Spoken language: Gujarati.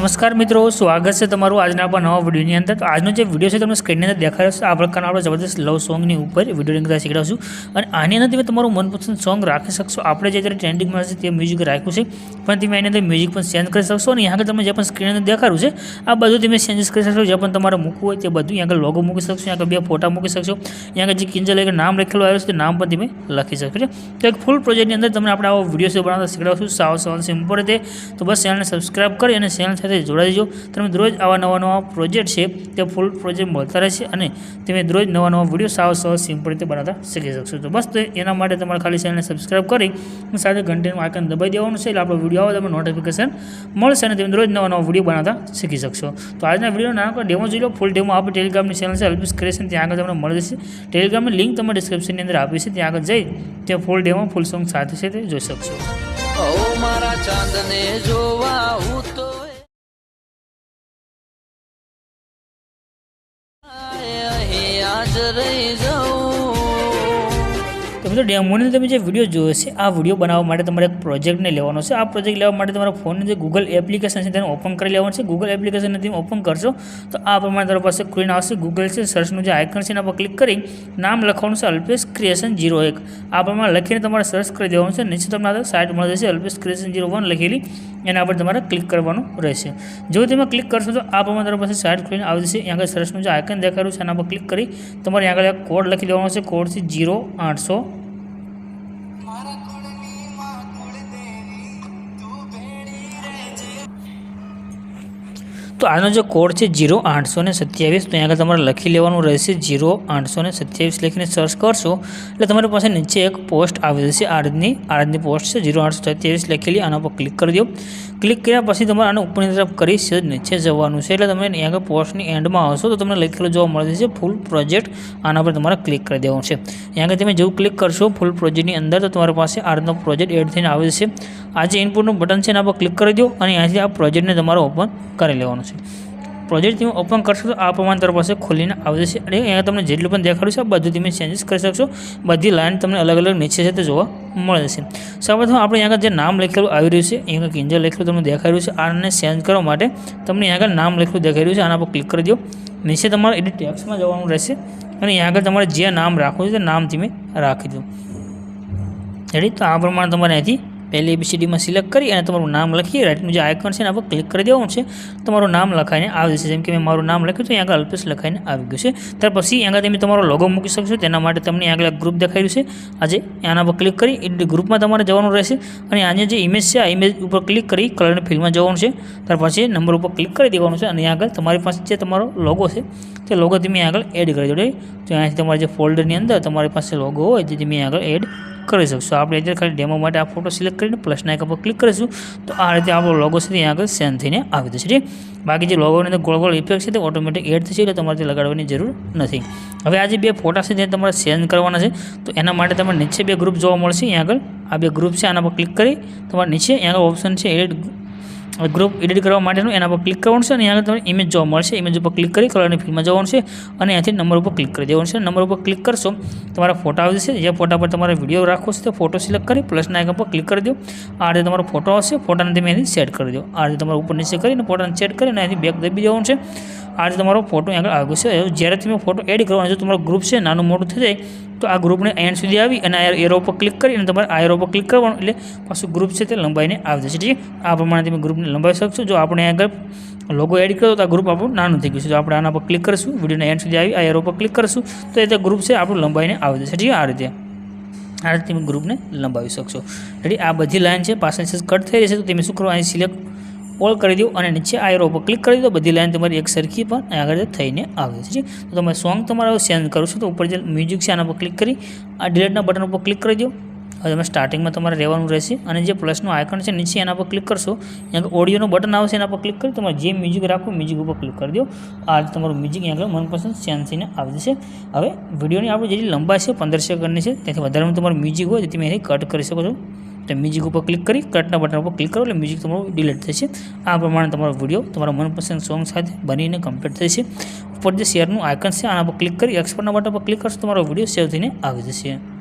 નમસ્કાર મિત્રો, સ્વાગત છે તમારું આજના આપણા નવા વિડીયોની અંદર. તો આજનો જે વીડિયો છે તમને સ્ક્રીનની અંદર દેખાડ્યો છે, આ પ્રકારનો આપણે જબરદસ્ત લવ સોંગની ઉપર વીડિયો અંદર શીખડાવશું. અને આની અંદર તમે તમારું મનપસંદ સોંગ રાખી શકશો. આપણે જે અત્યારે ટ્રેન્ડિંગમાં છે તે મ્યુઝિક રાખ્યું છે. પણ તમે એની અંદર મ્યુઝિક પણ ચેન્જ કરી શકશો અને આગળ તમે જે પણ સ્ક્રીન અંદર દેખાડ્યું છે, આ બધું તમે ચેન્જીસ કરી શકશો. જે પણ તમારે મૂકવું હોય તે બધું આગળ લોગો મૂકી શકશો. આગળ બે ફોટા મૂકી શકશો. આગળ જે કિંજલ એક નામ લખેલું આવ્યું છે તે નામ પણ તમે લખી શકશો તો એક ફૂલ પ્રોજેક્ટની અંદર તમને આપણે આવો વીડિયો છે બનાવતા શીખડાવશું. સાવ સવાલ સિમ્પલ રીતે. તો બસ ચેનલને સબસ્ક્રાઇબ કરી અને ચેનલ સાથે જોડાઈ જાઓ તમે દરરોજ આવા નવા નવા પ્રોજેક્ટ છે, તે ફૂલ પ્રોજેક્ટ મળતા રહેશે અને તમે દરરોજ નવા નવા વીડિયો સાવ સાવ સિમ્પલ રીતે બનાવતા શીખી શકશો. તો બસ એના માટે તમારે ખાલી ચેનલને સબસ્ક્રાઈબ કરી સાથે ઘંટીનું આઇકન દબાઈ દેવાનું છે, એટલે આપણો વીડિયો આવે, તમને નોટિફિકેશન મળશે અને તમે દરરોજ નવા નવા વીડિયો બનાવતા શીખી શકશો. તો આજના વીડિયો નાનો ડેમો જોઈ લો. ફૂલ ડેમો આપણે ટેલિગ્રામની ચેનલ છે. અલ્પિસ ક્રિએશન ત્યાં આગળ તમને મળી જશે. ટેલિગ્રામની લિંક તમે ડિસ્ક્રિપ્શનની અંદર આપી છે. ત્યાં આગળ જઈ તે ફૂલ ડેમો ફૂલ સોંગ સાથે છે તે જોઈ શકશો. ઓ મારા ચાંદને જોવા હું તો અહીં આજ રહી જાઉં તો મિત્રો ડેમોની તમે જે વીડિયો જોયો છે, આ વીડિયો બનાવવા માટે તમારે એક પ્રોજેક્ટને લેવાનો છે. આ પ્રોજેક્ટ લેવા માટે તમારા ફોનની જે ગૂગલ એપ્લિકેશન છે, તેને ઓપન કરી લેવાનું છે. ગૂગલ એપ્લિકેશનને તમે ઓપન કરશો, તો આ પ્રમાણે તમારી પાસે સ્ક્રીન આવશે ગૂગલ છે. સર્ચનું જે આઇકન છે, એના પર ક્લિક કરી નામ લખવાનું છે અલ્પેશ ક્રિએશન જીરો એક આ પ્રમાણે લખીને તમારે સર્ચ કરી દેવાનું છે. નીચે તમને આ સાઇટ મળી જશે અલ્પેશ ક્રિએશન જીરો વન લખેલી. એના પર તમારે ક્લિક કરવાનું રહેશે. જો તમે ક્લિક કરશો, તો આ પ્રમાણે તમારી પાસે સાઇટ ખોલીને આવી જશે. આગળ સર્ચનું જે આઇકન દેખાડ્યું છે, એના પર ક્લિક કરી તમારે આગળ કોડ લખી દેવાનો છે. કોડ છે જીરો આઠસો તો આનો જે કોડ છે જીરો આઠસો ને સત્યાવીસ તો અહીંયા આગળ તમારે લખી લેવાનું રહેશે જીરો આઠસો ને સત્યાવીસ લખીને સર્ચ કરશો. એટલે તમારી પાસે નીચે એક પોસ્ટ આવી જશે આરજની આરજની પોસ્ટ છે જીરો આઠસો સત્યાવીસ લખેલી આના પર ક્લિક કરી દો. ક્લિક કર્યા પછી તમારે આને ઉપરની તરફ કરી સીધ નીચે જવાનું છે, એટલે તમે અહીંયા આગળ પોસ્ટની એન્ડમાં આવશો, તો તમને લખેલું જોવા મળે છે ફૂલ પ્રોજેક્ટ આના પર તમારે ક્લિક કરી દેવાનું છે. અહીંયા આગળ તમે જેવું ક્લિક કરશો ફૂલ પ્રોજેક્ટની અંદર, તો તમારી પાસે આરનો પ્રોજેક્ટ એડ થઈને આવે છે આ જે ઇનપુટનું બટન છે, એના પર ક્લિક કરી દો, અને અહીંયાથી આ પ્રોજેક્ટને તમારે ઓપન કરી લેવાનું છે. પ્રોજેક્ટ તમે ઓપન કરશો તો આ પ્રમાણે તરફ પાસે ખોલીને આવી જશે અને અહીંયા તમને જેટલું પણ દેખાડ્યું છે બધું તમે ચેન્જીસ કરી શકશો. બધી લાઇન તમને અલગ અલગ નીચે છે તે જોવા મળે છે. સૌપ્રથમ આપણે અહીંયા જે નામ લખેલું આવી રહ્યું છે, અહીંયા કિંજલ લખેલું તમને દેખાઈ રહ્યું છે. આને ચેન્જ કરવા માટે તમને અહીંયા આગળ નામ લખેલું દેખાઈ રહ્યું છે. આના પર ક્લિક કરી દો. નીચે તમારે એડિટ ટેક્સમાં જવાનું રહેશે. અને અહીંયા આગળ તમારે જે નામ રાખવું છે તે નામ તમે રાખી દો. રેડી તો આ પ્રમાણે તમારે અહીંથી પહેલી એબીસીડીમાં સિલેક્ટ કરી અને તમારું નામ લખી રાઇટનું જે આઇકન છે એના પર ક્લિક કરી દેવાનું છે. તમારું નામ લખાઈને આવી જશે. જેમ કે મેં મારું નામ લખ્યું તો અહીંયા આગળ અલ્પેશ લખાઈને આવી ગયું છે. ત્યાર પછી અહીંયા તમે તમારો લોગો મૂકી શકશો. તેના માટે તમને આગળ ગ્રુપ દેખાડ્યું છે. આજે આના પર ક્લિક કરી એ ગ્રુપમાં તમારે જવાનું રહેશે. અને આની જે ઇમેજ છે, આ ઇમેજ ઉપર ક્લિક કરી કલરની ફિલ્ડમાં જવાનું છે. ત્યાર પછી નંબર ઉપર ક્લિક કરી દેવાનું છે. અને આગળ તમારી પાસે જે તમારો લોગો છે, તે લોગો તમે આગળ એડ કરી દો તો અહીંયાથી તમારા જે ફોલ્ડરની અંદર તમારી પાસે લોગો હોય તે તમે આગળ એડ કરી શકશો. આપણે અત્યારે ખાલી ડેમો માટે આ ફોટો સિલેક્ટ કરીને પ્લસના આઇકન પર ક્લિક કરીશું. તો આ રીતે આપણો લોગો છે ત્યાં આગળ સેન્ડ થઈને આવી જશે, ઠીક? બાકી જે લોગોની અંદર ગોળ ગોળ ઇફેક્ટ છે તે ઓટોમેટિક એડ થશે એટલે તમારે લગાડવાની જરૂર નથી. હવે આ જે બે ફોટા છે તે તમારે સેન્ડ કરવાના છે. તો એના માટે તમારે નીચે બે ગ્રુપ જોવા મળશે. અહીંયા આગળ આ બે ગ્રુપ છે, આના પર ક્લિક કરી તમારે નીચે અહીંયા ઓપ્શન છે એડ ગ્રુપ એડિટ કરવા માટેનું એના પર ક્લિક કરવાનું છે અને અહીંયા તમને ઇમેજ જોવા મળશે. ઇમેજ ઉપર ક્લિક કરી કલરની ફિલ્ડમાં જવાનું છે અને અહીંયાથી નંબર ઉપર ક્લિક કરી દેવાનું છે. નંબર ઉપર ક્લિક કરશો, તમારા ફોટા આવી જશે. જે ફોટા પર તમારે વીડિયો રાખવો છે તે ફોટો સિલેક્ટ કરી પ્લસના આઇકન પર ક્લિક કરી દો. આ રીતે તમારો ફોટો આવશે. ફોટાને તમે અહીંથી સેટ કરી દો. આ રીતે તમારે ઉપર નીચે કરીને ફોટાને સેટ કરીને અહીંથી બેક દબી દેવાનું છે. આ રીતે તમારો ફોટો આગળ આવ્યો છે જ્યારે તમે ફોટો એડ કરવાનો જો તમારો ગ્રુપ છે, નાનું મોટું થઈ જાય, તો આ ગ્રુપને એન્ડ સુધી આવી અને આ એરો પર ક્લિક કરી અને તમારે આ એરો પર ક્લિક કરવાનું એટલે પાછું ગ્રુપ છે તે લંબાઈને આવી જશે. ઠીક આ પ્રમાણે તમે ગ્રુપને લંબાવી શકશો. જો આપણે આગળ લોગો એડ કર્યો તો આ ગ્રુપ આપણું નાનું થઈ ગયું છે. જો આપણે આના પર ક્લિક કરીશું વિડીયોના એન્ડ સુધી આવી, આ એરો પર ક્લિક કરીશું, તો એ ગ્રુપ છે, આપણું લંબાઈને આવી જશે. ઠીક આ રીતે. આ રીતે તમે ગ્રુપને લંબાવી શકશો. રેડી આ બધી લાઇન છે પાછળ કટ થઈ જશે તો તમે શું કરો અહીં સિલેક્ટ ઓલ કરી દો અને નીચે આ એરો પર ક્લિક કરી દો. બધી લાઈન તમારી એક સરખી પણ આગળ થઈને આવે છે. તો તમે સોંગ તમારા સેન્ડ કરો છો તો ઉપર જે મ્યુઝિક છે આના પર ક્લિક કરી આ ડિલેટના બટન ઉપર ક્લિક કરી દો. હવે તમે સ્ટાર્ટિંગમાં તમારે રહેવાનું રહેશે. અને જે પ્લસનું આઇકન છે નીચે એના પર ક્લિક કરશો. અહીંયા ઓડિયોનું બટન આવશે એના પર ક્લિક કરી તમારે જે મ્યુઝિક રાખો મ્યુઝિક ઉપર ક્લિક કરી દો. આ તમારું મ્યુઝિક આગળ મનપસંદ સેન્સીને આવી જશે. હવે વિડીયોની આપણે જેટલી લંબાઈ છે પંદર સેકન્ડની છે, તેથી વધારેનું તમારું મ્યુઝિક હોય તેથી અહીં કટ કરી શકો છો. તો મ્યુઝિક ઉપર ક્લિક કરી કટના બટન ઉપર ક્લિક કરો એટલે મ્યુઝિક તમારું ડિલીટ થશે. આ પ્રમાણે તમારો વીડિયો તમારા મનપસંદ સોંગ સાથે બનીને કમ્પ્લીટ થશે. ઉપર જે શેરનું આઇકન છે, આના પર ક્લિક કરી એક્સપોર્ટના બટન પર ક્લિક કરશો, તમારો વીડિયો સેવ થઈને આવી જશે.